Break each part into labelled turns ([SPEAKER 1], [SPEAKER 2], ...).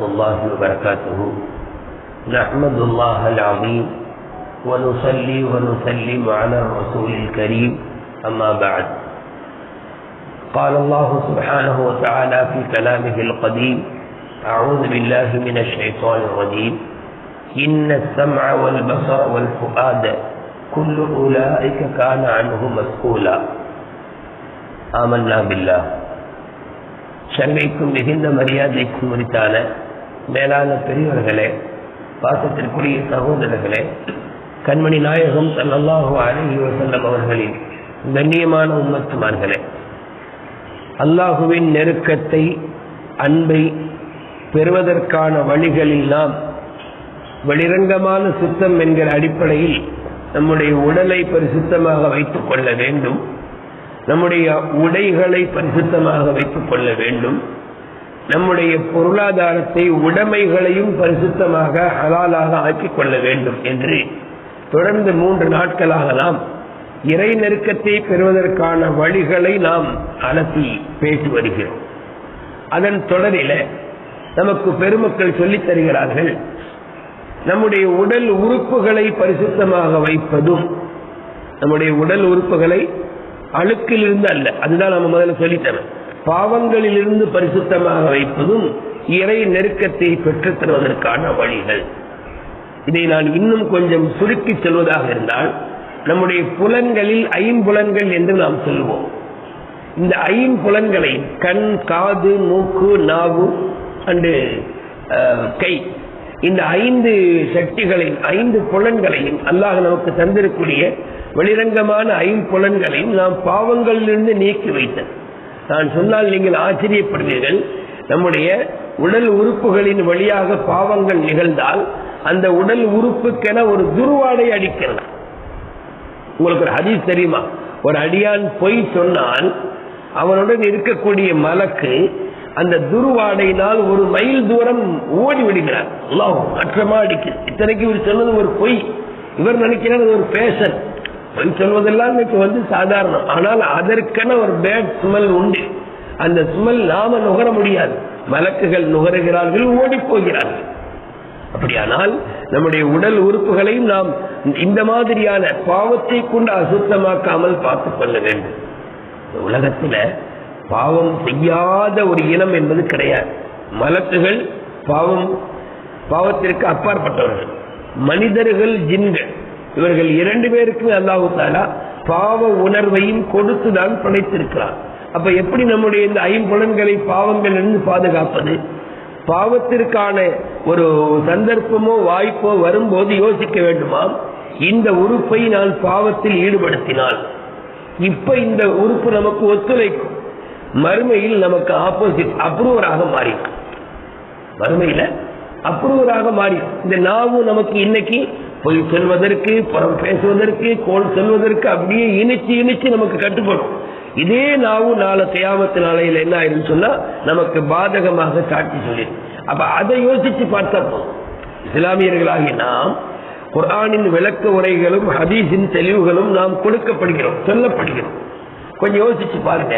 [SPEAKER 1] الله وبركاته نحمد الله العظيم ونصلي ونسلم على الرسول الكريم أما بعد قال الله سبحانه وتعالى في كلامه القديم أعوذ بالله من الشيطان الرجيم إن السمع والبصر والفؤاد كل أولئك كان عنه مسؤولا آمنا بالله சங்கைக்கும் மிகுந்த மரியாதைக்கும் உரித்தான மேலான பெரியவர்களே பாசத்திற்குரிய சகோதரர்களே கண்மணி நாயகம் தன் அலஹி வசல்லம் அவர்களின் கண்ணியமான உம்மத்துமார்களே அல்லாஹுவின் நெருக்கத்தை அன்பை பெறுவதற்கான வழிகளில் நாம் வெளிரங்கமான சுத்தம் என்கிற அடிப்படையில் நம்முடைய உடலை பரிசுத்தமாக வைத்துக் கொள்ள வேண்டும். நம்முடைய உடைகளை பரிசுத்தமாக வைத்துக் கொள்ள வேண்டும். நம்முடைய பொருளாதாரத்தை உடைமைகளையும் பரிசுத்தமாக ஹலாலாக ஆக்கிக் கொள்ள வேண்டும் என்று தொடர்ந்து மூன்று நாட்களாக நாம் இறை நெருக்கத்தை பெறுவதற்கான வழிகளை நாம் அலசி பேசி வருகிறோம். அதன் தொடரில நமக்கு பெருமக்கள் சொல்லித் தருகிறார்கள் நம்முடைய உடல் உறுப்புகளை பரிசுத்தமாக வைப்பதும் நம்முடைய உடல் உறுப்புகளை அழுக்கிலிருந்து அல்ல. அதுதான் நம்ம முதல்ல சொல்லித்தரோம் பாவங்களிலிருந்து பரிசுத்தமாக வைப்பதும் இறை நெருக்கத்தை பெற்றுத் தருவதற்கான வழிகள். இதை நான் இன்னும் கொஞ்சம் சுருக்கி சொல்வதாக இருந்தால் நம்முடைய புலன்களில் ஐம்புலன்கள் என்று நாம் சொல்வோம். இந்த ஐம்புலன்களை கண் காது மூக்கு நாவு அண்டு கை இந்த ஐந்து சக்திகளையும் ஐந்து புலன்களையும் அல்லாஹ் நமக்கு தந்திருக்கூடிய வெளிரங்கமான ஐம்புலன்களையும் நாம் பாவங்களிலிருந்து நீக்கி வைத்தது. நான் சொன்னால் நீங்கள் ஆச்சரியப்படுவீர்கள். நம்முடைய உடல் உறுப்புகளின் வழியாக பாவங்கள் நிகழ்ந்தால் அந்த உடல் உறுப்புக்கென ஒரு துருவாடை அடிக்கிறது உங்களுக்கு ஒரு ஹதீஸ் தெரியுமா? ஒரு அடியான் பொய் சொன்னால் அவனுடன் இருக்கக்கூடிய மலக்கு அந்த துருவாடையினால் ஒரு மைல் தூரம் ஓடி விடுகிறார் அற்றமா அடிக்குது இத்தனைக்கு இவர் சொன்னது ஒரு பொய். இவர் நினைக்கிறார் ஒரு பேஷன் பொய் சொல்வதெல்லாம் இன்னைக்கு வந்து சாதாரணம். ஆனால் அதற்கென ஒரு பேட் ஸ்மெல் உண்டு. அந்த ஸ்மெல் நாம நுகர முடியாது. மலக்குகள் நுகருகிறார்கள் ஓடி போகிறார்கள் அப்படியானால் நம்முடைய உடல் உறுப்புகளையும் நாம் இந்த மாதிரியான பாவத்தை கொண்டு அசுத்தமாக்காமல் பார்த்துக் கொள்ள வேண்டும். உலகத்துல பாவம் செய்யாத ஒரு இனம் என்பது கிடையாது. மலக்குகள் பாவம் பாவத்திற்கு அப்பாற்பட்டவர்கள். மனிதர்கள் ஜின்கள். இவர்கள் இரண்டு பேருக்குமே அல்லாஹு தாலா பாவ உணர்வையும் கொடுத்து தான் படைத்திருக்கிறார். அப்ப எப்படி நம்முடைய இந்த ஐம்புலன்களை பாவங்கள் இருந்து பாதுகாப்பது? பாவத்திற்கான ஒரு சந்தர்ப்பமோ வாய்ப்போ வரும்போது யோசிக்க வேண்டுமா? இந்த உறுப்பை நான் பாவத்தில் ஈடுபடுத்தினால். இப்ப இந்த உறுப்பு நமக்கு ஒத்துழைக்கும். மறுமையில் நமக்கு ஆப்போசிட் அப்ரூவராக மாறி மறுமையில அப்ரூவராக மாறி இந்த நாவும் நமக்கு இன்னைக்கு பொய் சொல்வதற்கு புறம் பேசுவதற்கு கோல் சொல்வதற்கு அப்படியே இனிச்சு இனிச்சு நமக்கு கட்டுப்படும். இதே நாவும் நாளை செய்யாமத்து நாளையில என்ன ஆயிரும் சொன்னா நமக்கு பாதகமாக சாட்சி சொல்லி அப்ப அதை யோசிச்சு பார்த்தா இஸ்லாமியர்களாகி நாம் குரானின் விளக்க உரைகளும் ஹதீஸின் தெளிவுகளும் நாம் கொடுக்கப்படுகிறோம் சொல்லப்படுகிறோம். கொஞ்சம் யோசிச்சு பாருங்க.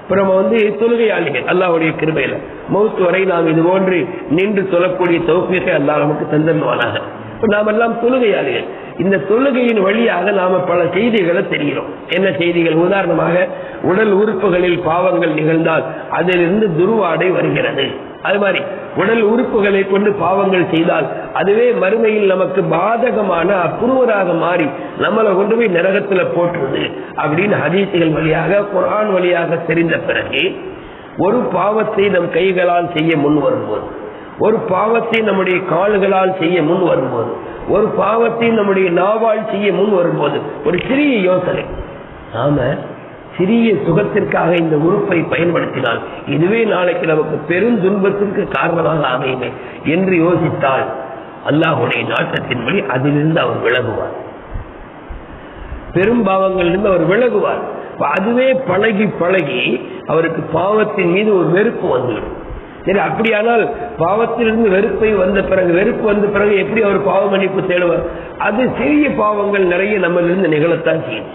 [SPEAKER 1] இப்போ நம்ம வந்து தொழுகையாளிகள் அல்லாவுடைய கிருபையில. மௌத்து வரை நாம் இது போன்று நின்று சொல்லக்கூடிய தௌப்பியத்தை அல்லா நமக்கு தந்தன்வானாக நாம் எல்லாம் தொழுகையாளிகள். இந்த தொழுகையின் வழியாக நாம பல செய்திகளை தெரிகிறோம். என்ன செய்திகள்? உதாரணமாக உடல் உறுப்புகளில் பாவங்கள் நிகழ்ந்தால் அதிலிருந்து துருவாடை வருகிறது. அது மாதிரி உடல் உறுப்புகளை கொண்டு பாவங்கள் செய்தால் அதுவே மறுமையில் நமக்கு பாதகமான அப்புருவராக மாறி நம்மளை கொண்டு போய் நரகத்துல போட்டுருது அப்படின்னு ஹதீசுகள் வழியாக குரான் வழியாக தெரிந்த பிறகு ஒரு பாவத்தை நம் கைகளால் செய்ய முன் வரும்போது ஒரு பாவத்தை நம்முடைய கால்களால் செய்ய முன் வரும்போது ஒரு பாவத்தை நம்முடைய நாவால் செய்ய முன் வரும்போது ஒரு சிறிய யோசனை. நாம சிறிய சுகத்திற்காக இந்த உறுப்பை பயன்படுத்தினால் இதுவே நாளைக்கு நமக்கு பெரும் துன்பத்திற்கு காரணமாக அமையுமே என்று யோசித்தால் அல்லாஹுடைய நாட்டத்தின்படி அதிலிருந்து அவர் விலகுவார். பெரும் பாவங்களிலிருந்து அவர் விலகுவார். அதுவே பழகி பழகி அவருக்கு பாவத்தின் மீது ஒரு வெறுப்பு வந்துவிடும். சரி அப்படியானால் பாவத்திலிருந்து வெறுப்பை வந்த பிறகு வெறுப்பு வந்த பிறகு எப்படி அவர் பாவ மன்னிப்பு தேடுவார்? அது சிறிய பாவங்கள் நிறைய நம்மளிருந்து நிகழத்தான் செய்யும்.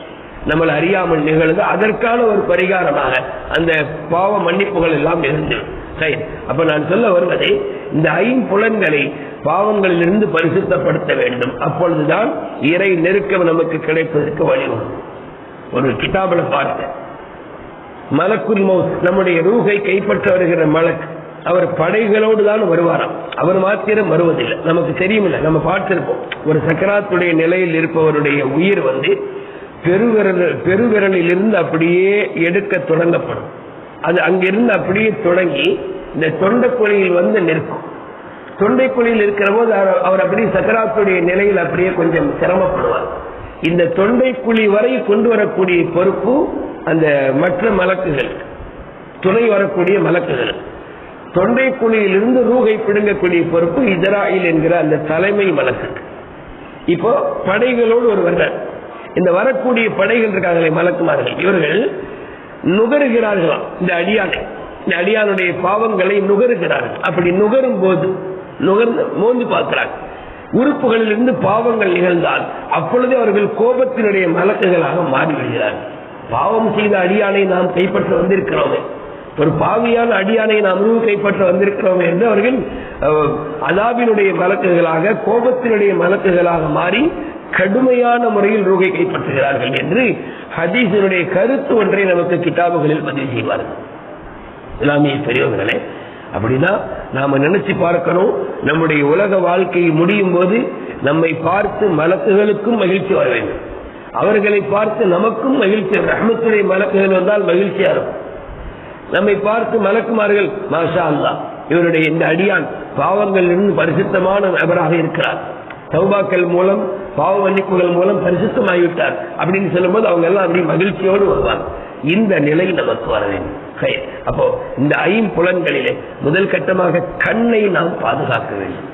[SPEAKER 1] நம்மளை அறியாமல் நிகழ்ந்து அதற்கான ஒரு பரிகாரமாக அந்த பாவ மன்னிப்புகள் எல்லாம் இருந்து சரி அப்ப நான் சொல்ல வருவது இந்த ஐம்புலன்களை பாவங்களிலிருந்து பரிசுத்தப்படுத்த வேண்டும். அப்பொழுதுதான் இறை நெருக்கம் நமக்கு கிடைப்பதற்கு வழிவகும் ஒரு கிதாபில் பார்த்தேன் மலக்குல் மவுஸ் நம்முடைய ரூகை கைப்பற்ற வருகிற மலக்கு அவர் படைகளோடு தான் வருவாராம். அவர் மாத்திரம் வருவதில்லை. நமக்கு தெரியுமில்ல. நம்ம பார்த்திருப்போம். ஒரு சக்கராத்துடைய நிலையில் இருப்பவருடைய உயிர் வந்து பெருவிரல் பெருவிரலிலிருந்து அப்படியே எடுக்க தொடங்கப்படும். அது அங்கிருந்து அப்படியே தொடங்கி இந்த தொண்டைக்குழியில் வந்து நிற்கும். தொண்டைக்குழியில் இருக்கிற போது அவர் அவர் அப்படியே சக்கராத்துடைய நிலையில் அப்படியே கொஞ்சம் சிரமப்படுவார். இந்த தொண்டைக்குழி வரை கொண்டு வரக்கூடிய பொறுப்பு அந்த மற்ற மலக்குகள் துணை வரக்கூடிய தொண்டை குழியிலிருந்து ரூகை பிடுங்கக்கூடிய பொறுப்பு இஸ்ராயில் என்கிற அந்த தலைமை மலக்கு இப்போ படைகளோடு ஒரு வர்றார். இந்த வரக்கூடிய படைகள் இருக்காங்களே மலக்குமார்கள். இவர்கள் நுகருகிறார்களாம். இந்த அடியானை. இந்த அடியானுடைய பாவங்களை நுகருகிறார்கள். அப்படி நுகரும் போது நுகர்ந்து மோந்து பார்க்கிறாங்க உறுப்புகளிலிருந்து பாவங்கள் நிகழ்ந்தால் அப்பொழுது அவர்கள் கோபத்தினுடைய மலக்குகளாக மாறிவிடுகிறார்கள் பாவம் செய்த அடியானை நாம் கைப்பற்ற வந்திருக்கிறோமே. ஒரு பாவியான அடியானை நாம் உருவு கைப்பற்ற வந்திருக்கிறோம் என்று அவர்கள் அஹ், அதாபினுடைய மலக்குகளாக கோபத்தினுடைய மலக்குகளாக மாறி கடுமையான முறையில் ரூகை கைப்பற்றுகிறார்கள் என்று ஹதீசனுடைய கருத்து ஒன்றை நமக்கு கிட்டாபுகளில் பதிவு செய்வார்கள். இஸ்லாமிய பெரியவர்களே அப்படின்னா நாம நினைச்சு பார்க்கணும் நம்முடைய உலக வாழ்க்கை முடியும் போது நம்மை பார்த்து மலக்குகளுக்கும் மகிழ்ச்சி வர வேண்டும். அவர்களை பார்த்து நமக்கும் மகிழ்ச்சி ரஹமத்துடைய மலக்குகள் வந்தால் மகிழ்ச்சியா இருக்கும். நம்மை பார்த்து மலக்குமார்கள் மாஷா அல்லா இவருடைய இந்த அடியான் பாவங்கள் இருந்து பரிசுத்தமான நபராக இருக்கிறார். சௌபாக்கள் மூலம் பாவ மன்னிப்புகள் மூலம் பரிசுத்தமாகிவிட்டார். அப்படின்னு சொல்லும்போது அவங்க எல்லாம் அப்படி மகிழ்ச்சியோடு வருவாங்க. இந்த நிலை நமக்கு வர வேண்டும். அப்போ இந்த ஐம்புலன்களிலே முதல் கட்டமாக கண்ணை நாம் பாதுகாக்க வேண்டும்.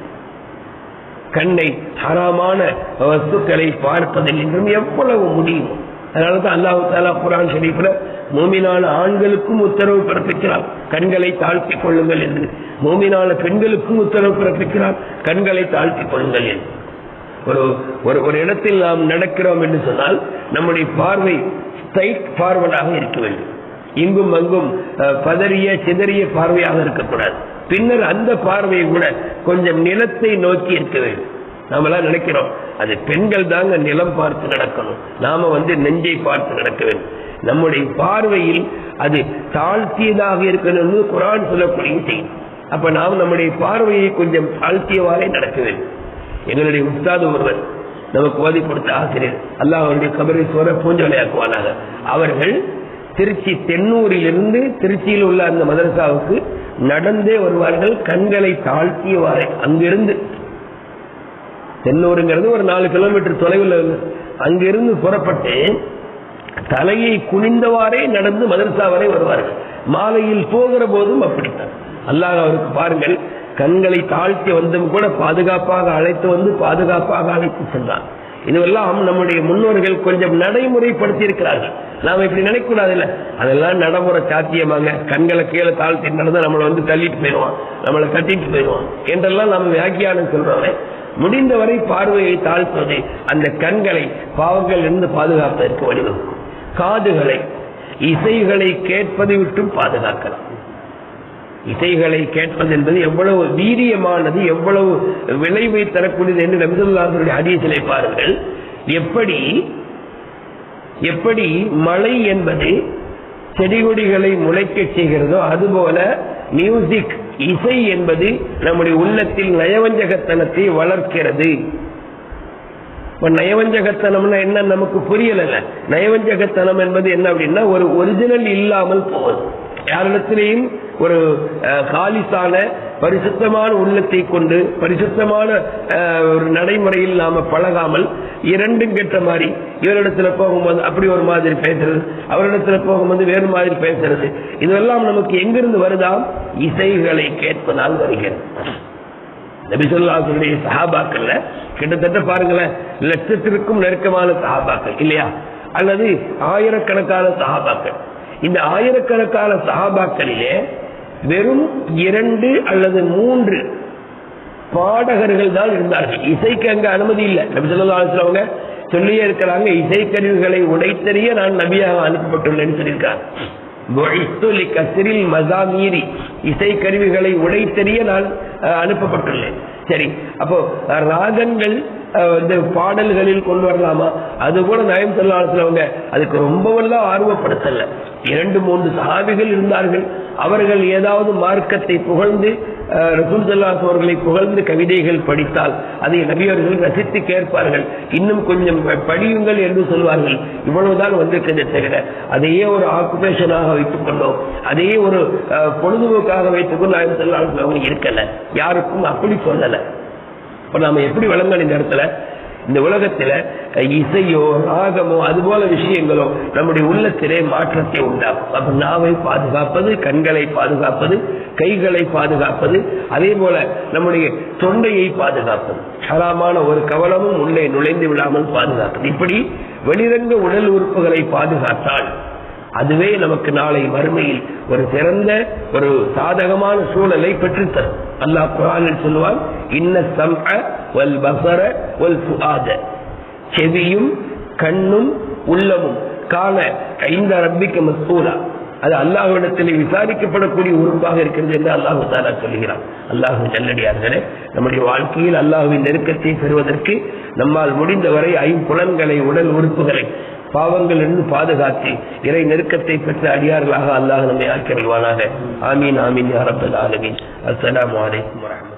[SPEAKER 1] கண்ணை ஹராமான வஸ்துக்களை பார்ப்பதில் இன்றும் எவ்வளவு முடியும். அதனாலதான் அல்லாஹு தாலா குரான் ஷரீஃப்ல மூமினால ஆண்களுக்கும் உத்தரவு பிறப்பிக்கிறார். கண்களை தாழ்த்திக் கொள்ளுங்கள் என்று. மோமினால பெண்களுக்கும் உத்தரவு பிறப்பிக்கிறார். கண்களை தாழ்த்திக் கொள்ளுங்கள் என்று. ஒரு ஒரு ஒரு இடத்தில் நாம் நடக்கிறோம் என்று சொன்னால் நம்முடைய பார்வை ஸ்ட்ரைட் பார்வர்டாக இருக்க வேண்டும். இங்கும் அங்கும் அஹ், பதறிய சிதறிய பார்வையாக இருக்கக்கூடாது. பின்னர் அந்த பார்வை கூட கொஞ்சம் நிலத்தை நோக்கி இருக்க வேண்டும். நாமெல்லாம் நினைக்கிறோம் அது பெண்கள் தாங்க நிலம் பார்த்து நடக்கணும். நாம வந்து நெஞ்சை பார்த்து நடக்க வேண்டும். நம்முடைய பார்வையில் அது தாழ்த்தியதாக இருக்கணும்னு குரான் சொல்லக்கூடிய செய்தி அப்ப நாம் நம்முடைய பார்வையை கொஞ்சம் தாழ்த்தியவாறே நடக்க வேண்டும். எங்களுடைய உஸ்தாது ஒருவர் நமக்கு ஓதி கொடுத்த ஆசிரியர் அல்லாஹ் அவருடைய சோர பூஞ்சொலையாக்குவானாக. அவர்கள் திருச்சி தென்னூரிலிருந்து திருச்சியில் உள்ள அந்த மதரசாவுக்கு நடந்தே வருவார்கள் கண்களை தாழ்த்தியவாறே. அங்கிருந்து தென்னூருங்கிறது ஒரு நாலு கிலோமீட்டர் தொலைவில் அங்கிருந்து புறப்பட்டு தலையை குனிந்தவாறே நடந்து மதரசா வரை வருவார்கள். மாலையில் போகிற போதும் அப்படித்தான். அல்லாஹ் அவருக்கு பாருங்கள் கண்களை தாழ்த்தி வந்தும் கூட பாதுகாப்பாக அழைத்து வந்து பாதுகாப்பாக அழைத்து சென்றான். இதுவெல்லாம் நம்முடைய முன்னோர்கள் கொஞ்சம் நடைமுறைப்படுத்தி இருக்கிறார்கள் நாம இப்படி நினைக்கூடாது இல்ல அதெல்லாம் நடைமுறை சாத்தியமாங்க. கண்களை கீழே தாழ்த்தி நடந்தா நம்மளை வந்து தள்ளிட்டு போயிடுவான். நம்மளை கட்டிட்டு போயிடுவான். என்றெல்லாம் நம்ம வியாக்கியானம் சொல்றோமே. முடிந்தவரை பார்வையை தாழ்த்துவது அந்த கண்களை பாவங்கள் இருந்து பாதுகாப்பதற்கு வழிவகுக்கும். காதுகளை இசைகளை கேட்பதை விட்டும் பாதுகாக்கலாம். இசைகளை கேட்பது என்பது எவ்வளவு வீரியமானது எவ்வளவு விளைவை தரக்கூடியது என்று நபிசுல்லாஹுடைய ஹதீஸிலே பாருங்கள். எப்படி எப்படி மழை என்பது செடி கொடிகளை முளைக்கச் செய்கிறதோ அதுபோல மியூசிக் இசை என்பது நம்முடைய உள்ளத்தில் நயவஞ்சகத்தனத்தை வளர்க்கிறது. இப்ப நயவஞ்சகத்தனம்னா என்ன நமக்கு புரியல நயவஞ்சகத்தனம் என்பது என்ன அப்படின்னா ஒரு ஒரிஜினல் இல்லாமல் போவது. யாரிடத்திலேயும் ஒரு காலிசான பரிசுத்தமான உள்ளத்தை கொண்டு பரிசுத்தமான அஹ், ஒரு நடைமுறையில் நாம பழகாமல் இரண்டும் கெட்ட மாதிரி. இவரிடத்துல போகும்போது அப்படி ஒரு மாதிரி பேசுறது அவரிடத்துல போகும்போது வேறு மாதிரி பேசுறது. இதெல்லாம் நமக்கு எங்கிருந்து வருதா? இசைகளை கேட்பதால் வருகிறது. நபிசல்லாசனுடைய சஹாபாக்கள்ல கிட்டத்தட்ட பாருங்களேன் லட்சத்திற்கும் நெருக்கமான சஹாபாக்கள் இல்லையா? அல்லது ஆயிரக்கணக்கான சஹாபாக்கள். இந்த ஆயிரக்கணக்கான சஹாபாக்களிலே வெறும் இரண்டு அல்லது மூன்று பாடகர்கள் தான் இருந்தார்கள். இசைக்கு அங்க அனுமதி இல்லை. நபிசல்லாசனவங்க சொல்லியே இருக்கிறாங்க இசைக்கருவிகளை உடைத்தறிய நான் நபியாக அனுப்பப்பட்டுள்ளேன்னு சொல்லியிருக்காங்க. புஇஸ்து லிகஸ்ரில் மஸாமீரி இசை கருவிகளை உடைத்தெறிய நான் அனுப்பப்பட்டுள்ளேன். சரி அப்போ ராகங்கள் இந்த பாடல்களில் கொண்டு வரலாமா? அது கூட நயம் சொல்லாங்க அதுக்கு ரொம்பவெல்லாம் ஆர்வப்படுத்தல. இரண்டு மூன்று சஹாபிகள் இருந்தார்கள். அவர்கள் ஏதாவது மார்க்கத்தை புகழ்ந்து ரசூல் சல்லாஸ் அவர்களை புகழ்ந்து கவிதைகள் படித்தால் அதை நபியவர்கள் ரசித்து கேட்பார்கள். இன்னும் கொஞ்சம் படியுங்கள் என்று சொல்வார்கள். இவ்வளவுதான் வந்திருக்கிறது தவிர அதையே ஒரு ஆக்குபேஷனாக வைத்துக் கொண்டோம். அதையே ஒரு பொழுதுபோக்காக வைத்துக் கொண்டு நாயம் சொல்லாஸ் அவங்க இருக்கல. யாருக்கும் அப்படி சொல்லலை. இப்போ நாம் எப்படி விளங்கணும் இந்த இடத்துல? இந்த உலகத்துல இசையோ ராகமோ அது போல விஷயங்களோ நம்முடைய உள்ளத்திலே மாற்றத்தை உண்டாக்கும். அப்ப நாவை பாதுகாப்பது கண்களை பாதுகாப்பது கைகளை பாதுகாப்பது அதே போல நம்முடைய தொண்டையை பாதுகாப்பது. ஹராமான ஒரு கவலமும் உள்ளே நுழைந்து விடாமல் பாதுகாப்பது. இப்படி வெளிரங்க உடல் உறுப்புகளை பாதுகாத்தால் அதுவே நமக்கு நாளை மறுமையில் ஒரு சிறந்த ஒரு சாதகமான சூழலை பெற்றுத்தரும். அல்லாஹ் குரானில் சொல்லுவான் இன்ன சம்அ பசர வல் ஃபுஆத. செவியும் கண்ணும் உள்ளமும் காண இந்த ரப்பிக்கு மசூலா. அது அல்லாஹ்விடத்தில் விசாரிக்கப்படக்கூடிய உறுப்பாக இருக்கிறது என்று அல்லாஹு தாலா சொல்லுகிறான் அல்லாஹு நல்லடியார்களே நம்முடைய வாழ்க்கையில் அல்லாஹுவின் நெருக்கத்தை பெறுவதற்கு நம்மால் முடிந்தவரை ஐம்புலன்களை உடல் உறுப்புகளை பாவங்கள் இருந்து பாதுகாத்து இறை நெருக்கத்தை பெற்ற அடியார்களாக அல்லாஹ் நம்மை ஆக்கிரல்வானாக ஆமீன் ஆமீன் யா ரப்பல் ஆலமீன். அஸ்ஸலாமு அலைக்கும்